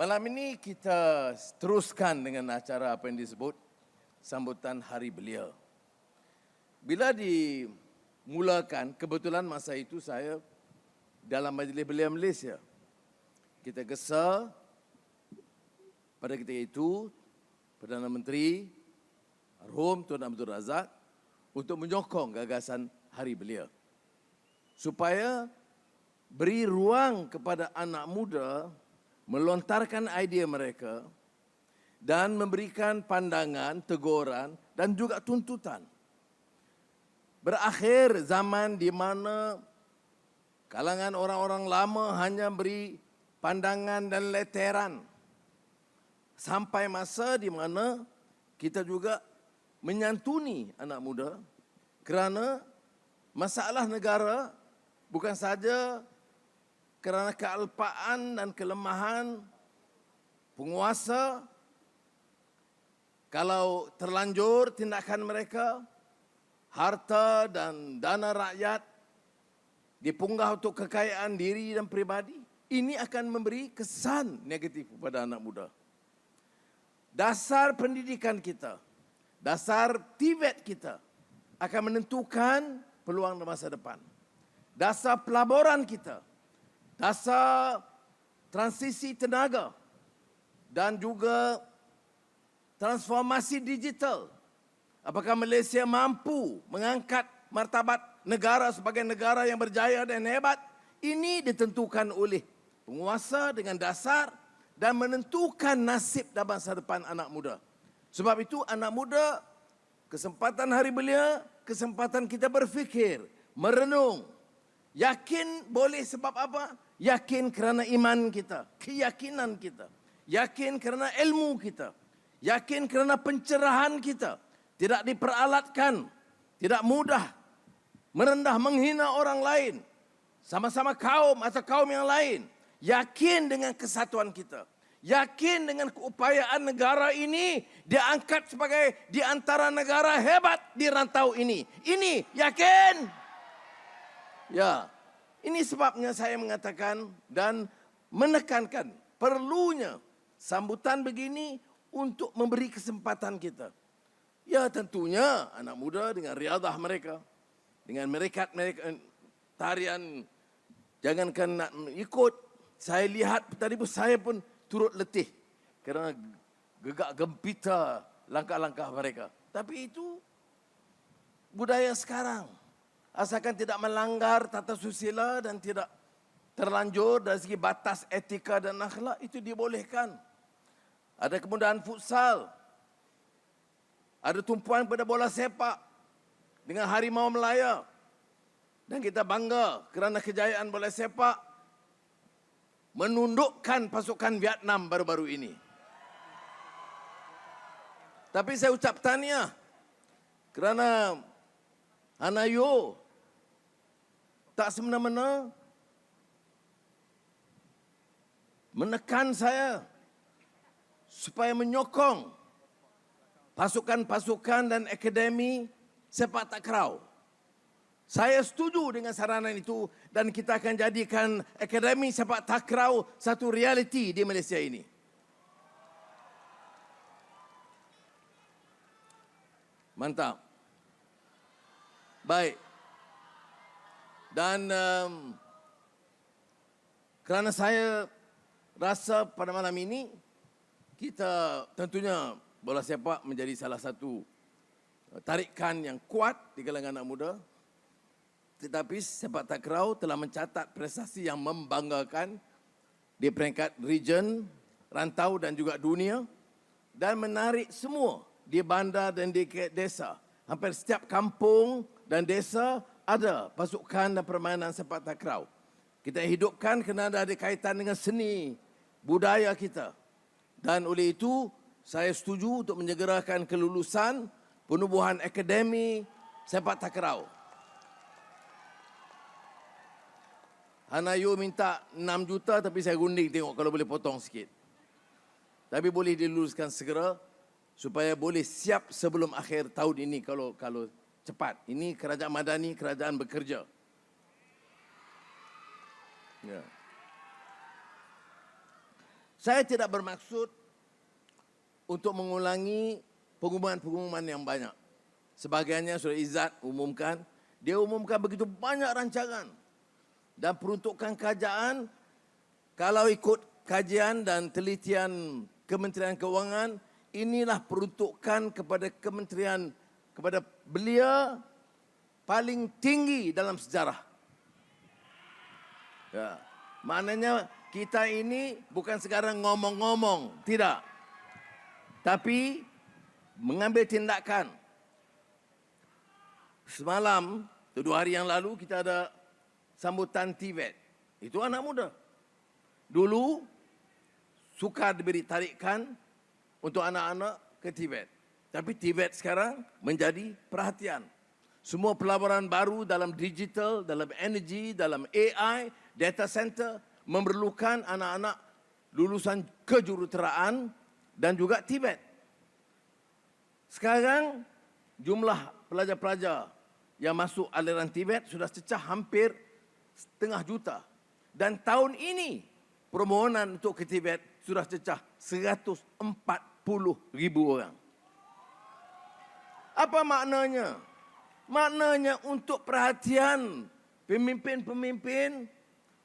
Malam ini kita teruskan dengan acara apa yang disebut sambutan Hari Belia. Bila dimulakan, kebetulan masa itu saya dalam Majlis Belia Malaysia. Kita gesa pada ketika itu Perdana Menteri Arhum Tuan Abdul Razak untuk menyokong gagasan Hari Belia. Supaya beri ruang kepada anak muda melontarkan idea mereka dan memberikan pandangan, teguran dan juga tuntutan. Berakhir zaman di mana kalangan orang-orang lama hanya beri pandangan dan leteran. Sampai masa di mana kita juga menyantuni anak muda kerana masalah negara bukan saja kerana kealpaan dan kelemahan penguasa kalau terlanjur tindakan mereka harta dan dana rakyat dipunggah untuk kekayaan diri dan pribadi ini akan memberi kesan negatif kepada anak muda. Dasar pendidikan kita dasar tibet kita akan menentukan peluang masa depan. Dasar pelaburan kita dasar transisi tenaga dan juga transformasi digital. Apakah Malaysia mampu mengangkat martabat negara sebagai negara yang berjaya dan hebat? Ini ditentukan oleh penguasa dengan dasar dan menentukan nasib dan masa depan anak muda. Sebab itu anak muda kesempatan hari belia, kesempatan kita berfikir, merenung. Yakin boleh sebab apa? Yakin kerana iman kita, keyakinan kita. Yakin kerana ilmu kita. Yakin kerana pencerahan kita. Tidak diperalatkan, tidak mudah merendah menghina orang lain. Sama-sama kaum atau kaum yang lain. Yakin dengan kesatuan kita. Yakin dengan keupayaan negara ini diangkat sebagai di antara negara hebat di rantau ini. Ini yakin? Ya. Ini sebabnya saya mengatakan dan menekankan perlunya sambutan begini untuk memberi kesempatan kita. Ya tentunya anak muda dengan riadah mereka, dengan mereka mereka tarian jangankan nak ikut. Saya lihat tadi pun saya pun turut letih kerana gegak gempita langkah-langkah mereka. Tapi itu budaya sekarang asalkan tidak melanggar tata susila dan tidak terlanjur dari segi batas etika dan akhlak itu dibolehkan. Ada kemudahan futsal. Ada tumpuan pada bola sepak dengan Harimau Melaya. Dan kita bangga kerana kejayaan bola sepak menundukkan pasukan Vietnam baru-baru ini. Tapi saya ucap tahniah kerana Anayo tak semena-mena menekan saya supaya menyokong pasukan-pasukan dan akademi sepak takraw. Saya setuju dengan saranan itu dan kita akan jadikan akademi sepak takraw satu realiti di Malaysia ini. Mantap. Baik. Dan um, kerana saya rasa pada malam ini kita tentunya bola sepak menjadi salah satu tarikan yang kuat di kalangan anak muda. Tetapi sepak takraw telah mencatat prestasi yang membanggakan di peringkat region, rantau dan juga dunia dan menarik semua di bandar dan di desa. Hampir setiap kampung dan desa ada pasukan dan permainan sepak takraw. Kita hidupkan kerana ada kaitan dengan seni budaya kita. Dan oleh itu, saya setuju untuk menyegerakan kelulusan penubuhan akademi sepak takraw. Hanayu minta 6 juta tapi saya gundik tengok kalau boleh potong sikit. Tapi boleh diluluskan segera supaya boleh siap sebelum akhir tahun ini kalau kalau cepat. Ini kerajaan madani, kerajaan bekerja. Ya. Saya tidak bermaksud untuk mengulangi pengumuman-pengumuman yang banyak. Sebagiannya sudah Izzat umumkan. Dia umumkan begitu banyak rancangan. Dan peruntukan kerajaan, kalau ikut kajian dan telitian Kementerian Keuangan, inilah peruntukan kepada kementerian, kepada belia paling tinggi dalam sejarah. Ya. Maknanya kita ini bukan sekarang ngomong-ngomong, tidak. Tapi mengambil tindakan. Semalam, dua hari yang lalu kita ada sambutan Tibet. Itu anak muda. Dulu suka diberi tarikan untuk anak-anak ke Tibet. Tapi Tibet sekarang menjadi perhatian. Semua pelaburan baru dalam digital, dalam energi, dalam AI, data center memerlukan anak-anak lulusan kejuruteraan dan juga Tibet. Sekarang jumlah pelajar-pelajar yang masuk aliran Tibet sudah cecah hampir setengah juta. Dan tahun ini permohonan untuk ke Tibet sudah cecah 140 ribu orang. Apa maknanya? Maknanya untuk perhatian pemimpin-pemimpin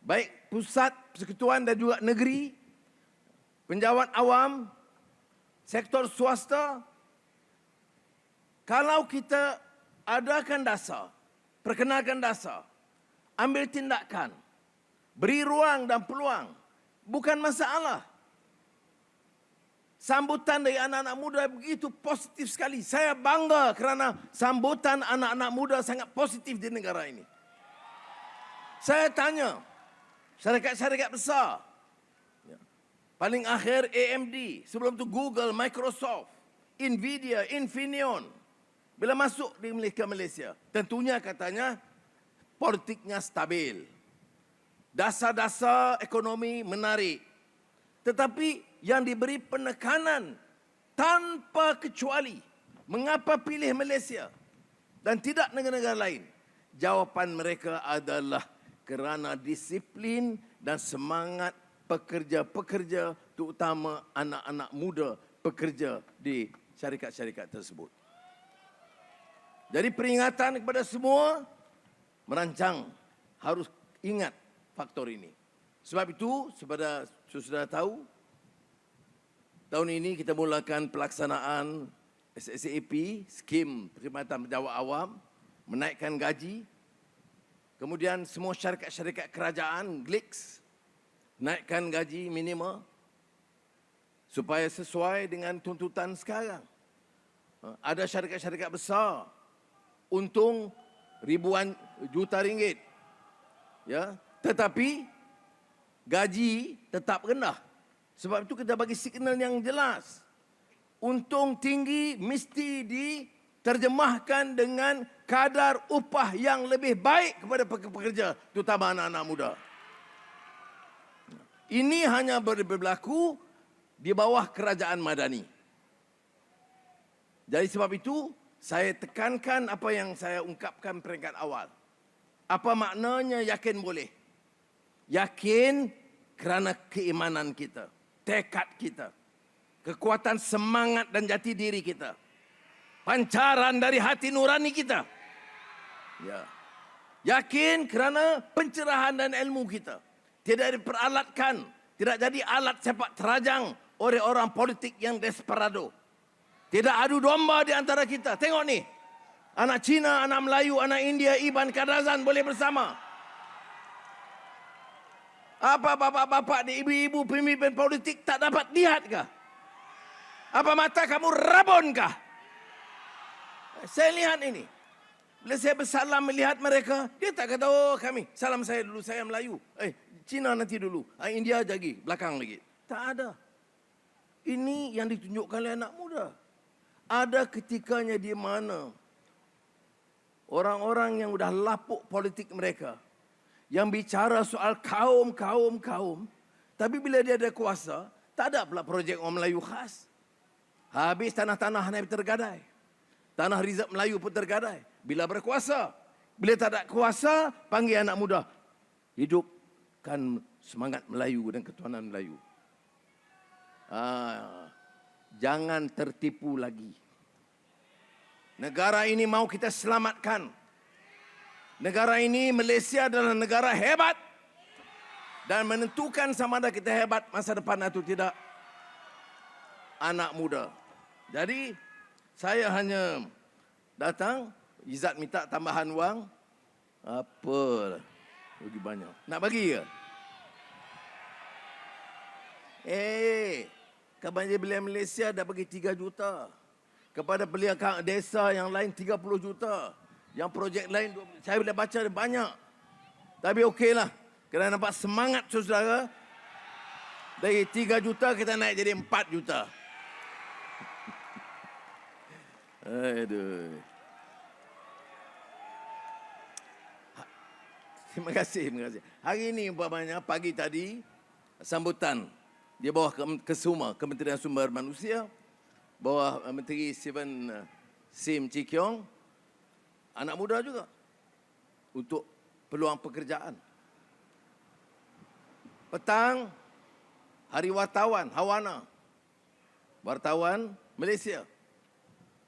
baik pusat, persekutuan dan juga negeri, penjawat awam, sektor swasta, kalau kita adakan dasar, perkenalkan dasar, ambil tindakan, beri ruang dan peluang, bukan masalah. Sambutan dari anak-anak muda begitu positif sekali. Saya bangga kerana sambutan anak-anak muda sangat positif di negara ini. Saya tanya, syarikat-syarikat besar. Ya. Paling akhir AMD, sebelum itu Google, Microsoft, Nvidia, Infineon. Bila masuk di Malaysia, tentunya katanya politiknya stabil. Dasar-dasar ekonomi menarik. Tetapi yang diberi penekanan tanpa kecuali mengapa pilih Malaysia dan tidak negara-negara lain. Jawapan mereka adalah kerana disiplin dan semangat pekerja-pekerja terutama anak-anak muda pekerja di syarikat-syarikat tersebut. Jadi peringatan kepada semua merancang harus ingat faktor ini. Sebab itu sepada sudah tahu Tahun ini kita mulakan pelaksanaan SSAP, skim perkhidmatan penjawat awam, menaikkan gaji. Kemudian semua syarikat-syarikat kerajaan, GLIX, naikkan gaji minima supaya sesuai dengan tuntutan sekarang. Ha, ada syarikat-syarikat besar untung ribuan juta ringgit. Ya, tetapi gaji tetap rendah. Sebab itu kita bagi signal yang jelas. Untung tinggi mesti diterjemahkan dengan kadar upah yang lebih baik kepada pekerja, terutama anak-anak muda. Ini hanya berlaku di bawah kerajaan madani. Jadi sebab itu, saya tekankan apa yang saya ungkapkan peringkat awal. Apa maknanya yakin boleh? Yakin kerana keimanan kita tekad kita, kekuatan semangat dan jati diri kita, pancaran dari hati nurani kita. Ya. Yakin kerana pencerahan dan ilmu kita tidak diperalatkan, tidak jadi alat sepak terajang oleh orang politik yang desperado. Tidak adu domba di antara kita. Tengok ni. Anak Cina, anak Melayu, anak India, Iban Kadazan boleh bersama. Apa bapak-bapak di ibu-ibu pemimpin politik tak dapat lihat kah? Apa mata kamu rabun kah? Saya lihat ini. Bila saya bersalam melihat mereka, dia tak kata, oh kami, salam saya dulu, saya Melayu. Eh, Cina nanti dulu, ah, India lagi, belakang lagi. Tak ada. Ini yang ditunjukkan oleh anak muda. Ada ketikanya di mana orang-orang yang sudah lapuk politik mereka, yang bicara soal kaum, kaum, kaum. Tapi bila dia ada kuasa, tak ada pula projek orang Melayu khas. Habis tanah-tanah naik tergadai. Tanah rizab Melayu pun tergadai. Bila berkuasa. Bila tak ada kuasa, panggil anak muda. Hidupkan semangat Melayu dan ketuanan Melayu. jangan tertipu lagi. Negara ini mau kita selamatkan. Negara ini Malaysia adalah negara hebat dan menentukan sama ada kita hebat masa depan atau tidak anak muda. Jadi saya hanya datang, Izzat minta tambahan wang. Apa? Bagi banyak. Nak bagi ke? Eh, kepada belia Malaysia dah bagi 3 juta. Kepada belia desa yang lain 30 juta. Yang projek lain, 20 saya boleh baca ada banyak. Tapi okeylah. Kerana nampak semangat saudara. Dari 3 juta kita naik jadi 4 juta. Aduh. Terima kasih, terima kasih. Hari ini umpamanya pagi tadi sambutan di bawah Kesuma Kementerian Sumber Manusia bawah eh, Menteri Steven eh, Sim Chi Kiong anak muda juga untuk peluang pekerjaan. Petang Hari Wartawan Hawana Wartawan Malaysia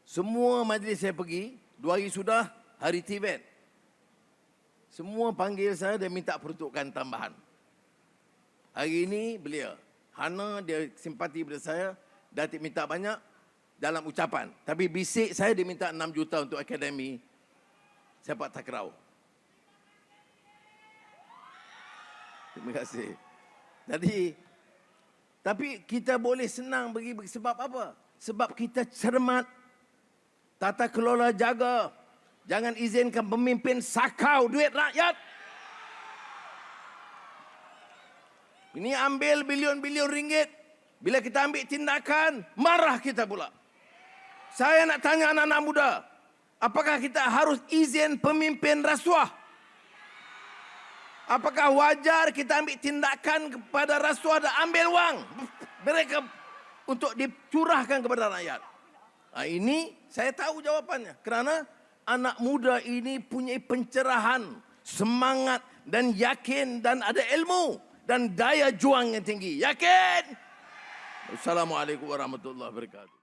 semua majlis saya pergi, dua hari sudah hari Tibet. Semua panggil saya dan minta peruntukan tambahan. Hari ini belia, Hana dia simpati pada saya, Datik minta banyak dalam ucapan. Tapi bisik saya dia minta 6 juta untuk akademi sepak takraw. Terima kasih. Jadi, tapi kita boleh senang bagi sebab apa? Sebab kita cermat Tata kelola jaga. Jangan izinkan pemimpin sakau duit rakyat. Ini ambil bilion-bilion ringgit. Bila kita ambil tindakan, marah kita pula. Saya nak tanya anak-anak muda. Apakah kita harus izin pemimpin rasuah? Apakah wajar kita ambil tindakan kepada rasuah dan ambil wang mereka untuk dicurahkan kepada rakyat? Ha, ini saya tahu jawapannya. Kerana anak muda ini punya pencerahan, semangat dan yakin dan ada ilmu dan daya juang yang tinggi. Yakin? Assalamualaikum warahmatullahi wabarakatuh.